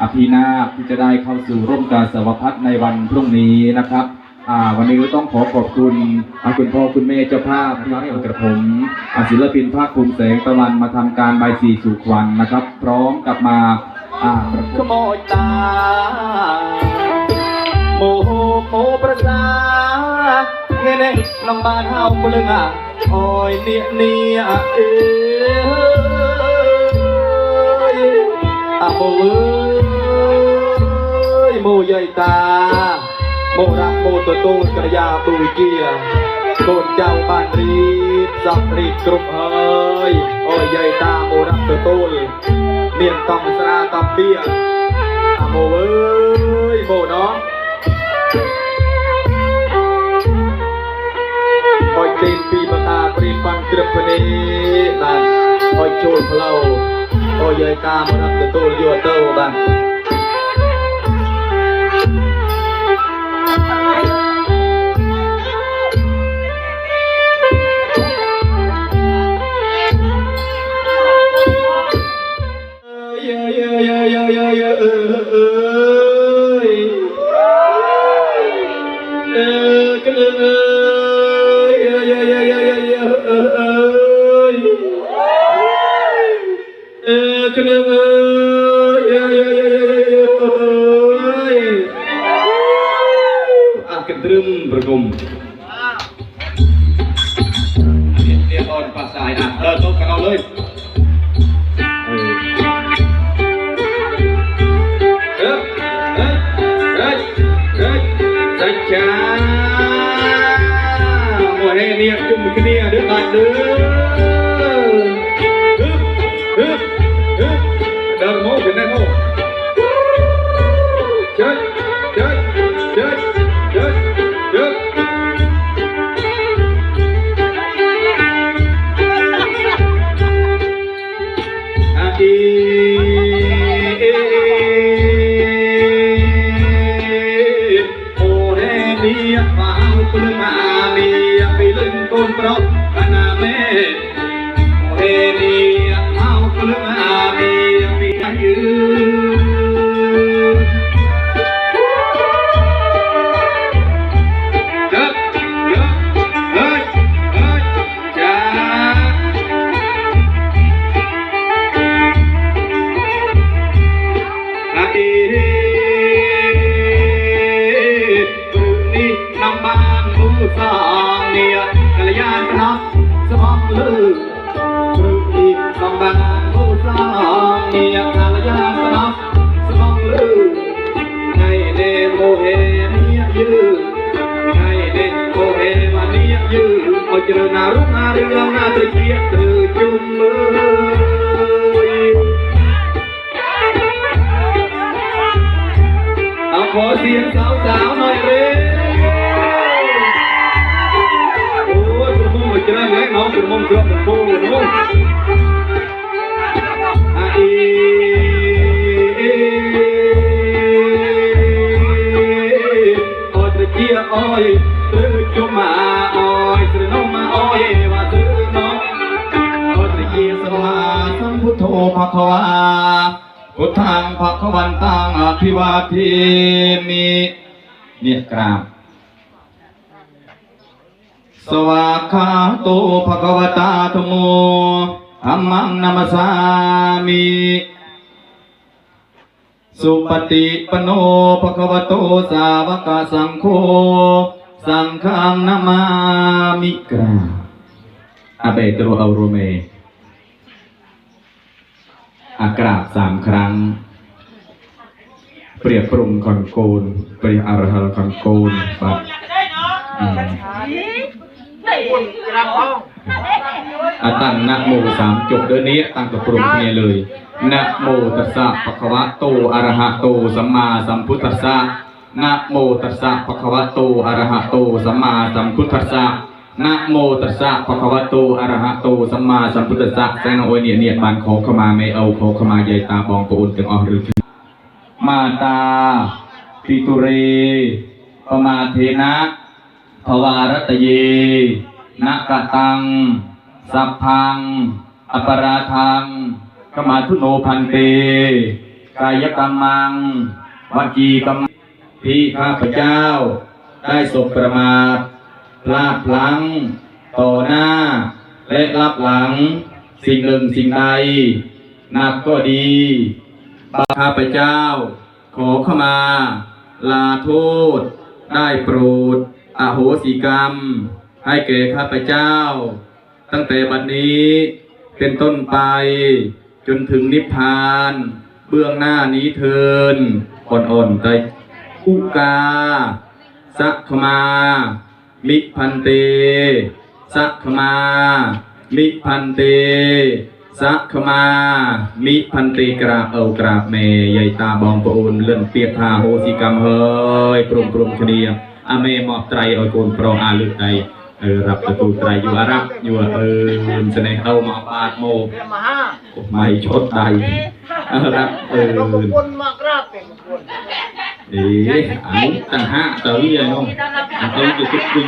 อภินาถที่จะได้เข้าสู่ร่วมการสวพัฒน์ในวันพรุ่งนี้นะครับวันนี้ต้องขอขอบคุณคุณพ่อคุณแม่เจ้าภาพที่ให้กระผมอ่าศิลปินภาคภูมิแสงตะวันมาทำการใบสีสู่ขวัญนะครับ พร้อมกับมาอ่าประกขวดโมยตาโมโหโมประสาเงี้ยเนี่ยน้องบ้านเฮาบุลึงอะโอ้ยเนี่ยเนี่ยเอ้ย តាម៉ូអើយម៉ូយាយតាម៉ូរាក់ម៉ូតតូចក្រយាទូជាកូនចៅបានរៀបសំរៀបគ្រប់ហើយអូយាយតាម៉ូរាក់តតូលមានតំស្រាតំពៀតាម៉ូអើយម៉ូណោះអត់ទេពីបតាព្រីបានក្រឹបនេះបានអត់ចូលផ្លូវ องเบี้ยอ กันเนี่ยเดือดตัดเด้อ ลึงต้นเพราะขนาเมโอเฮเนียฟางปลึงอาเนียไปยืนเฮ้ยเฮ้ยเฮ้ยจ้าอาเอปรุนินำบานมูสองเนียกัลยาณครับสา นมูสองเนียกัลยาณครับสมองลือไงเนโมเฮเนียยือไงเนโมเฮมาเนียยือโอเจรนารุนาเรืองนาตริเกียตรือจุมมือ เอาขอเสียงสาวๆหน่ คุณมุ่งมาเจริญเลยน้องคุณมุ่งเชื่อมกับปูน้องอะอีออยตะเกียอ้อยตื้อจุมมาอ้อยซื้อน้องมาอ้อยว่าซื้อน้องออยตะเกียสวาสัมพุทโธภควาพุทธังภะควันตังอภิวาเทมิเนี่ยกราบ สวากขาโตภะคะวตาธโมธัมมังนัมสามิสุปฏิปโนภะคะวโตสาวกสังโฆสังฆังนามามิกราอาเบตโรอาโรเมอากราบสามครั้ง เปรียบปรุงคอนโกนเปรียบอารหัลคอนโกนปัดอืมอา ตั้งนะโมสามจบเดือนนี้ตั้งกับปรุงเนี่ยเลยนะโมตัสสะภะคะวะโตอะระหะโตสัมมาสัมพุทธัสสะนะโมตัสสะภะคะวะโตอะระหะโตสัมมาสัมพุทธัสสะนะโมตัสสะภะคะวะโตอะระหะโตสัมมาสัมพุทธัสสะแสงโอยเนี่ยเนี่ยบานขอขมาไม่เอาขอขมายายตาบองปอุ่นถึงออกหรือถึงมาตาปิตุเรปมาเทนะภวารตเยนะกะตัง สัพพัง อปราทังขมาทุโนพันเต กายกรรมังวจีกรรมที่ข้าพเจ้า ได้สบประมาทพลาดพลั้ง ต่อหน้า และรับหลัง สิ่งหนึ่งสิ่งใดหนักก็ดีข้าพเจ้า ขอเข้ามา ลาโทษ ได้โปรด อโหสิกรรม ให้แก่ข้าพเจ้า ตั้งแต่บัดนี้เป็นต้นไปจนถึงนิพพาน เบื้องหน้านี้เทินอ่อนๆใจอุกาสักมา มิพันเตสักมา มิพันเตสักมา มิพันเตกราบเอากราบเมยใหญ่ตาบองประโอนเลื่อนเปียกพาโหสิกรรมเฮ้ยกรุมกรุมคดีอเมมอบไตรเอาโกนปรองอาลึกใด เออรับประตูไตรอยู่อารับอยู่เออเสน่ห์เอามาปาดโมมาห้าไม่ชดใดเอารับเออเราบุคนมากราบเป็นคนเอ๋อันตั้งห้าเต๋อเลยน้องอันเต๋ออยู่ทุดที